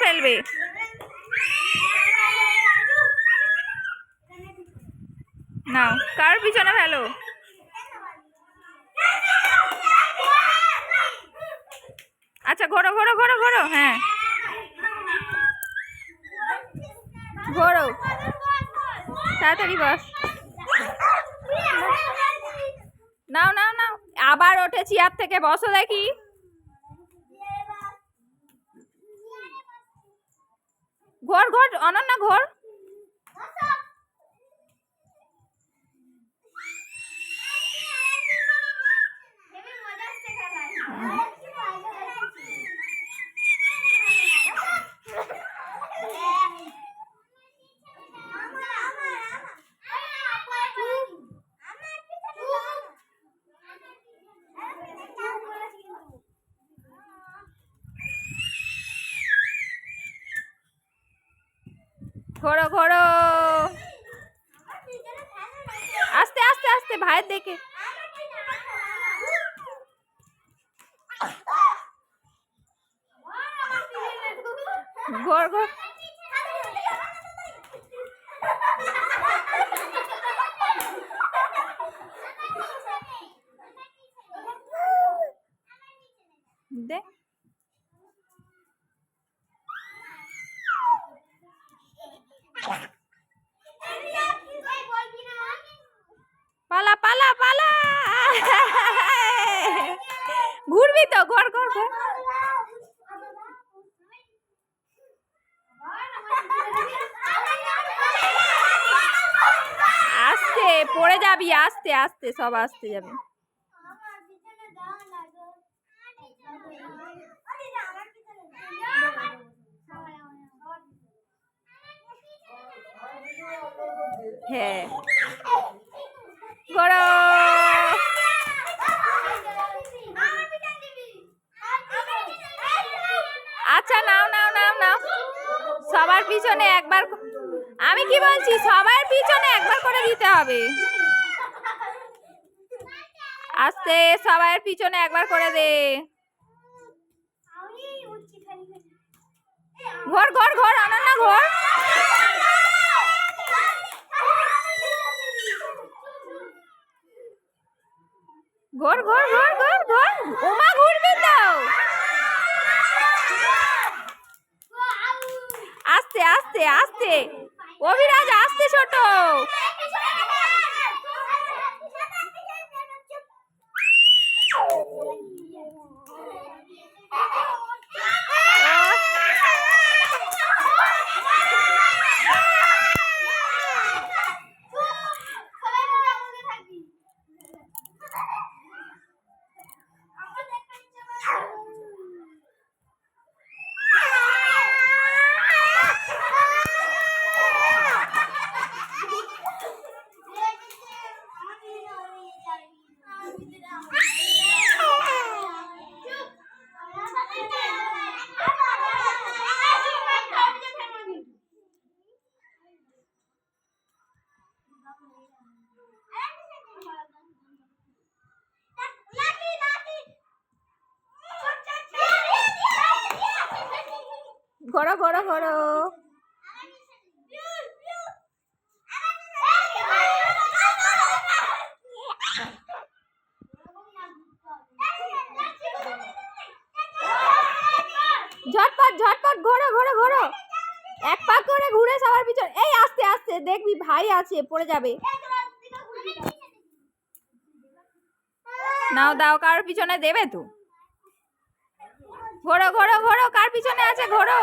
ফেলবে। নাও, কার পিছনে ফেলো? আচ্ছা ঘোরো ঘোরো ঘোরো ঘোরো হ্যাঁ। ঘোরো। তাড়াতাড়ি বস। নাও নাও নাও। আবার ওঠে চেয়ার থেকে বসো দেখি। ঘোর ঘর অনন্যা ঘোর। ঘোরো ঘোরো আস্তে আস্তে আস্তে ভাইয়ের দেখে ঘোর ঘোর। দে। পালা পালা পালা। ঘুরবি তো, ঘর ঘর ঘর। আস্তে, পড়ে যাবি, আস্তে আস্তে, সব আস্তে যাবে। হ্যাঁ। আচ্ছা নাও নাও নাও নাও। সবার পিছনে একবার আমি কি বলছি? সবার পিছনে একবার করে দিতে হবে। আস্তে, সবার পিছনে একবার করে দে। ঘর ঘর ঘর অনন্যা ঘর। ঘর ঘর ঘর ঘর ঘর। ওমা ঘুরবি তো। আস্তে আস্তে। অভিরাজ আস্তে ছোট। ঘোরো ঘোরো ঝটপট ঝটপট, ঘোরো ঘোরো ঘোরো। এক পা করে ঘুরে সবার পিছনে। এই, আস্তে আস্তে, দেখবি ভাই আছে, পড়ে যাবে। নাও, দাও, কার পিছনে দেবে তো? ঘোরো ঘোরো ঘোরো, কার পিছনে আছে, ঘোরো।